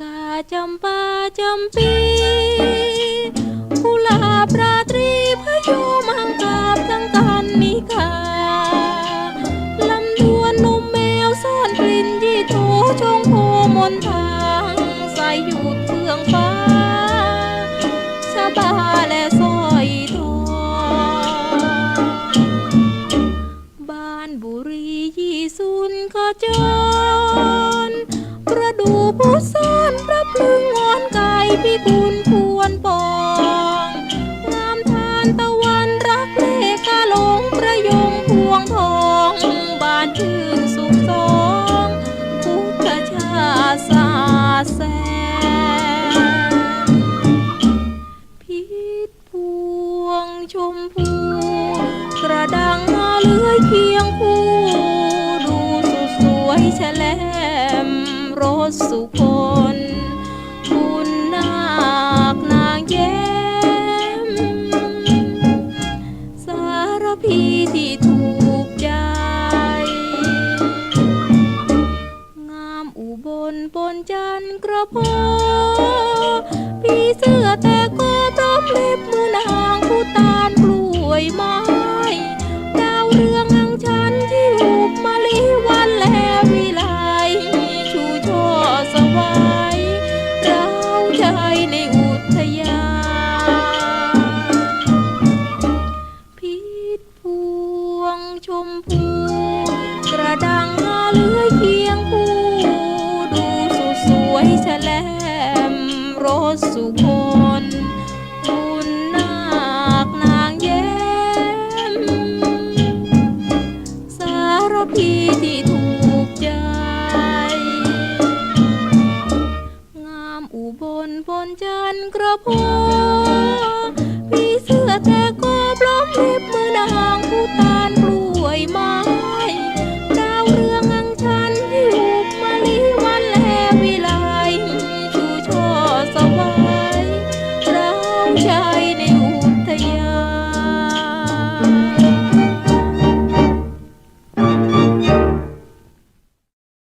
กาจำปาจำปีกุหลาบราตรีพายุมังกาบทั้งการนิกาลำดวนนุ่มแมวซ่อนกลิ่นยี่โถชงโพมนทางใส่อยู่เพื่องฟ้าสบาและสอยทองบ้านบุรียี่สุนก็เจอ ชมพูกระดังมาเลื้อยเคียงคู่ดูสุดสวยแฉลมรสสุคนคุณนาคนางเย้ม สารพีที่ถูกใจ งามอุบลปนจันกระพง มพูกระดังหาเลื้อยเคียงคู่ดูสุดสวยแฉลมรสสุคนคุณนาคนางแย้มสารพีที่ถูกใจ งามอุบลพลจันกระโพ